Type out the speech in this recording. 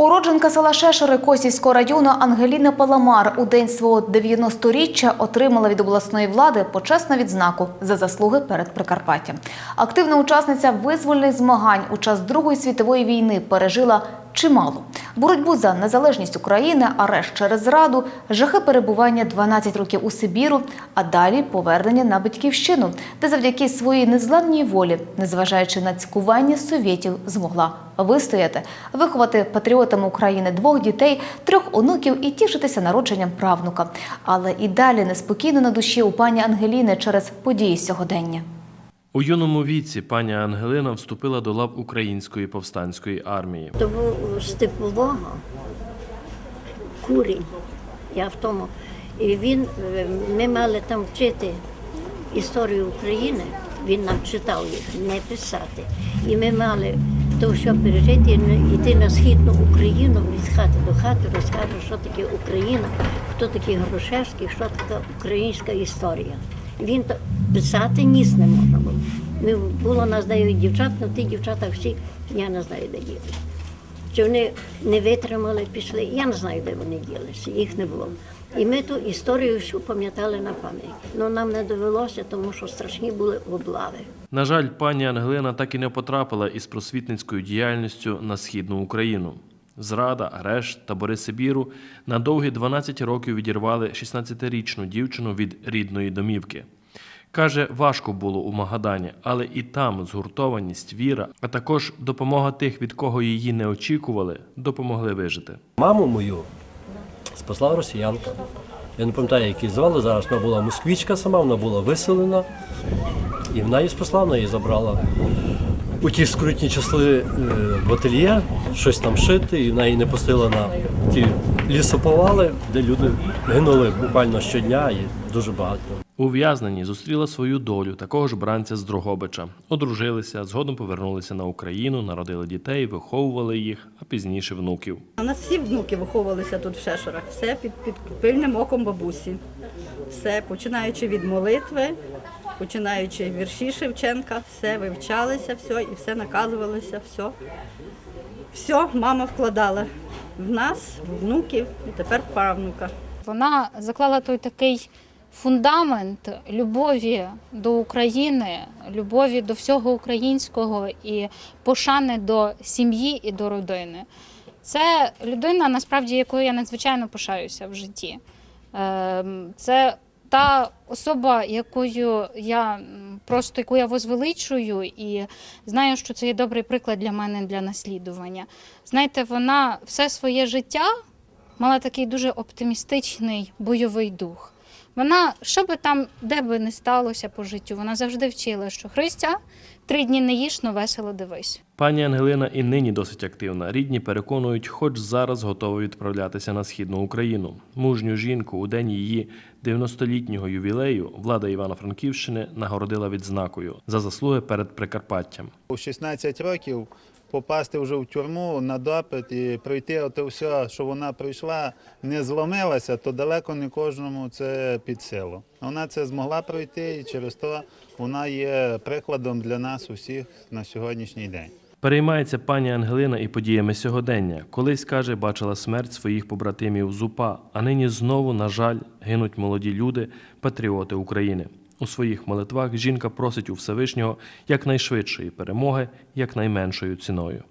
Уродженка села Шешери Косівського району Ангеліна Паламар у день свого 90-річчя отримала від обласної влади почесну відзнаку за заслуги перед Прикарпаттям. Активна учасниця визвольних змагань у час Другої світової війни пережила чимало. Боротьбу за незалежність України, арешт через зраду, жахи перебування 12 років у Сибіру, а далі повернення на батьківщину, де завдяки своїй незламній волі, незважаючи на цькування совєтів, змогла вистояти, виховати патріотами України двох дітей, трьох онуків і тішитися народженням правнука. Але і далі неспокійно на душі у пані Ангеліни через події сьогодення. У юному віці пані Ангелина вступила до лав Української повстанської армії. Того степового курінь, я в тому. І він, е, ми мали там вчити історію України, він нам читав їх, не писати. І ми мали то, що пережити, йти на східну Україну від хати до хати, розказувати, що таке Україна, хто такий Грушевський, що така українська історія. Він писати ніс не можна було. Ми, було нас дають дівчат, але ті дівчата всі, я не знаю, де діли. Чи вони не витримали, пішли. Я не знаю, де вони ділися, їх не було. І ми ту історію всю пам'ятали на пам'ять. Ну нам не довелося, тому що страшні були облави. На жаль, пані Ангелина так і не потрапила із просвітницькою діяльністю на східну Україну. Зрада, арешт, табори Сибіру на довгі 12 років відірвали 16-річну дівчину від рідної домівки. Каже, важко було у Магадані, але і там згуртованість, віра, а також допомога тих, від кого її не очікували, допомогли вижити. Маму мою спасла росіянка. Я не пам'ятаю, як її звали зараз. Вона була москвічка сама, вона була виселена. І вона її спасла, вона її забрала. У ті скрутні часи е, в ательє, щось там шити, і вона її не пустила на ті лісоповали, де люди гинули буквально щодня і дуже багато. Ув'язнені зустріла свою долю, такого ж бранця з Дрогобича. Одружилися, згодом повернулися на Україну, народили дітей, виховували їх, а пізніше внуків. У нас всі внуки виховувалися тут в Шешорах, все під, під пильним оком бабусі. Все, починаючи від молитви, починаючи вірші Шевченка, все вивчалися, все і все наказувалося, все. Все мама вкладала в нас, в внуків і тепер правнука. Вона заклала той такий фундамент любові до України, любові до всього українського і пошани до сім'ї і до родини. Це людина, насправді, якою я надзвичайно пишаюся в житті. Ем, Це та особа, якою я просто яку я возвеличую, і знаю, що це є добрий приклад для мене для наслідування. Знаєте, вона все своє життя мала такий дуже оптимістичний бойовий дух. Вона, що би там, де би не сталося по життю, вона завжди вчила, що Христя, три дні не їж, но весело дивись. Пані Ангелина і нині досить активна. Рідні переконують, хоч зараз готова відправлятися на східну Україну. Мужню жінку у день її 90-літнього ювілею влада Івано-Франківщини нагородила відзнакою за заслуги перед Прикарпаттям. У 16 років попасти вже в тюрму на допит і пройти оте все, що вона пройшла, не зломилася, то далеко не кожному це під силу. Вона це змогла пройти, і через то вона є прикладом для нас усіх на сьогоднішній день. Переймається пані Ангелина і подіями сьогодення. Колись каже, бачила смерть своїх побратимів з УПА, а нині знову, на жаль, гинуть молоді люди, патріоти України. У своїх молитвах жінка просить у Всевишнього якнайшвидшої перемоги, якнайменшою ціною.